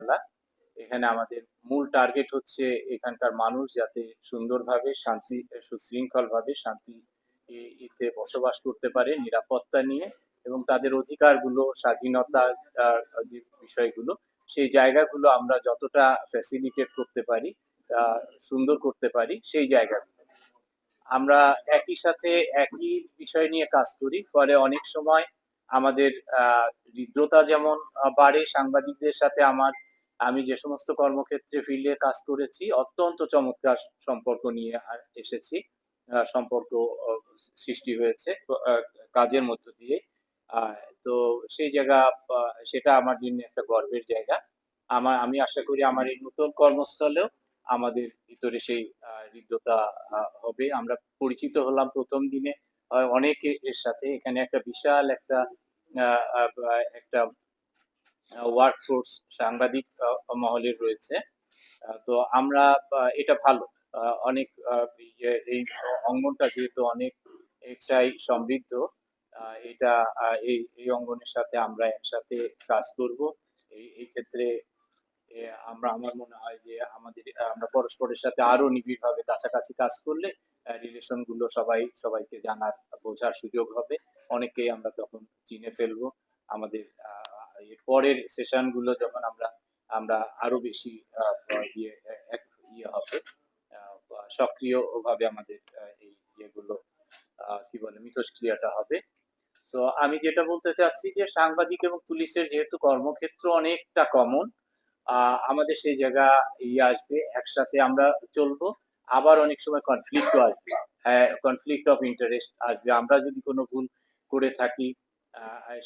না এখানে আমাদের মূল টার্গেট হচ্ছে এখানকার মানুষ যাতে সুন্দরভাবে শান্তি সুশৃঙ্খলভাবে শান্তি এতে বসবাস করতে পারে নিরাপত্তা নিয়ে এবং তাদের অধিকারগুলো স্বাধীনতার আহ, যে বিষয়গুলো সেই জায়গাগুলো আমরা যতটা ফ্যাসিলিটেট করতে পারি সুন্দর করতে পারি সেই জায়গাগুলো আমরা একই সাথে একই বিষয় নিয়ে কাজ করি ফলে অনেক সময় আমাদের আহ, হৃদ্রতা যেমন বাড়ে সাংবাদিকদের সাথে আমার আমি যে সমস্ত কর্মক্ষেত্রে ফিল্ডে কাজ করেছি অত্যন্ত চমৎকার সম্পর্ক নিয়ে এসেছি। সম্পর্ক সৃষ্টি হয়েছে কাজের মধ্য দিয়ে। তো সেই জায়গা সেটা আমার জন্য একটা গর্বের জায়গা। আমার আমি আশা করি আমার এই নতুন কর্মস্থলেও আমাদের ভিতরে সেই আহ, হৃদ্রতা হবে। আমরা পরিচিত হলাম প্রথম দিনে অনেকে এর সাথে। এখানে একটা বিশাল একটা আহ, আহ, একটা ওয়ার্কফোর্স সাংবাদিক মহলের রয়েছে। তো আমরা এটা ভালো। অনেক ইয়ে- এই অঙ্গনটা যেহেতু অনেক একটাই সমৃদ্ধ এটা এই এই অঙ্গনের সাথে আমরা একসাথে কাজ করব। এই এই ক্ষেত্রে আমরা আমার মনে হয় যে আমাদের আমরা পরস্পরের সাথে আরও নিবিড়ভাবে কাছাকাছি কাজ করলে রিলেশনগুলো সবাই সবাইকে জানার বোঝার সুযোগ হবে। অনেকেই আমরা তখন চিনে ফেলব। আমাদের এর পরের সেশনগুলো যখন আমরা আমরা আরও বেশি ইয়ে ইয়ে হবে সক্রিয় ভাবে আমাদের এই ইয়েগুলো কি বলে, মিথস্ক্রিয়াটা হবে। তো আমি যেটা বলতে চাচ্ছি যে সাংবাদিক এবং পুলিশের যেহেতু কর্মক্ষেত্র অনেকটা কমন আমাদের সেই জায়গা ইয়ে আসবে, একসাথে আমরা চলবো। আবার অনেক সময় কনফ্লিক্টও আসবে। হ্যাঁ কনফ্লিক্ট অফ ইন্টারেস্ট আসবে। আমরা যদি কোনো ভুল করে থাকি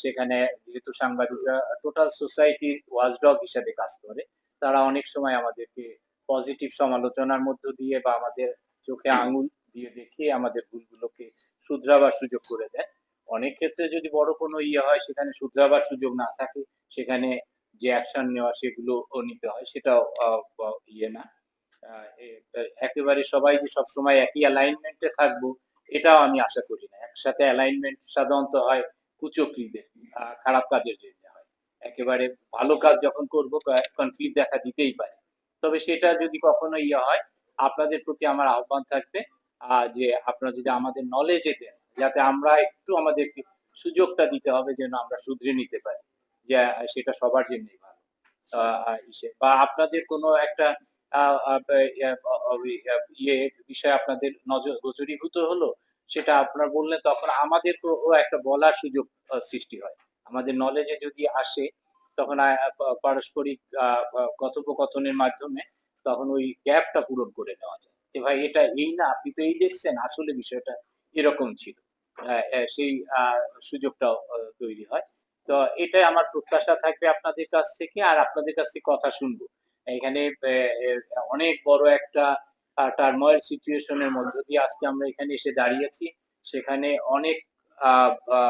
সেখানে যেহেতু সাংবাদিকরা টোটাল সোসাইটির ওয়াচডগ হিসাবে কাজ করে, তারা অনেক সময় আমাদেরকে পজিটিভ সমালোচনার মধ্য দিয়ে বা আমাদের চোখে আঙুল দিয়ে দেখিয়ে আমাদের ভুলগুলোকে শুধরাবার সুযোগ করে দেয়। অনেক ক্ষেত্রে যদি বড় কোনো ইয়ে হয়, সেখানে শুধরাবার সুযোগ না থাকে, সেখানে যে অ্যাকশন নেওয়া সেগুলো নিতে হয়, সেটাও ইয়ে না। একেবারে সবাই যে সবসময় একই অ্যালাইনমেন্টে থাকব, এটাও আমি আশা করি না। একসাথে অ্যালাইনমেন্ট সাধারণত হয় কুচক্রীদের খারাপ কাজের জন্য হয়। একেবারে ভালো কাজ যখন করব কনফ্লিক্ট দেখা দিতেই পারে। তবে সেটা যদি কখনো ইয়ে হয় আপনাদের প্রতি আমার আহ্বান থাকবে যে আপনারা যদি আমাদের নলেজে দেন যাতে আমরা একটু আমাদেরকে সুযোগটা দিতে হবে যেন আমরা শুধরে নিতে পারি যে সেটা সবার জন্যই ভালো। বা আপনাদের কোনো একটা ইয়ে, ইয়ে বিষয় আপনাদের নজর গোচরীভূত হলো সেটা আপনারা বললেন তখন আমাদের তো একটা বলার সুযোগ সৃষ্টি হয়। আমাদের নলেজে যদি আসে, তখন পারস্পরিক কথোপকথনের মাধ্যমে তখন ওই গ্যাপটা পূরণ করে নেওয়া যায়। যে ভাই, এটা এই না, আপনি তো এই দেখছেন, আসলে বিষয়টা এরকম ছিল। সেই সুযোগটাও তৈরি হয়। তো এটাই আমার প্রত্যাশা থাকবে আপনাদের কাছ থেকে, আর আপনাদের কাছ থেকে কথা শুনব। এখানে অনেক বড় একটা টার্ময়েল সিচুয়েশনের মধ্য দিয়ে আজকে আমরা এখানে এসে দাঁড়িয়েছি। সেখানে অনেকগুলো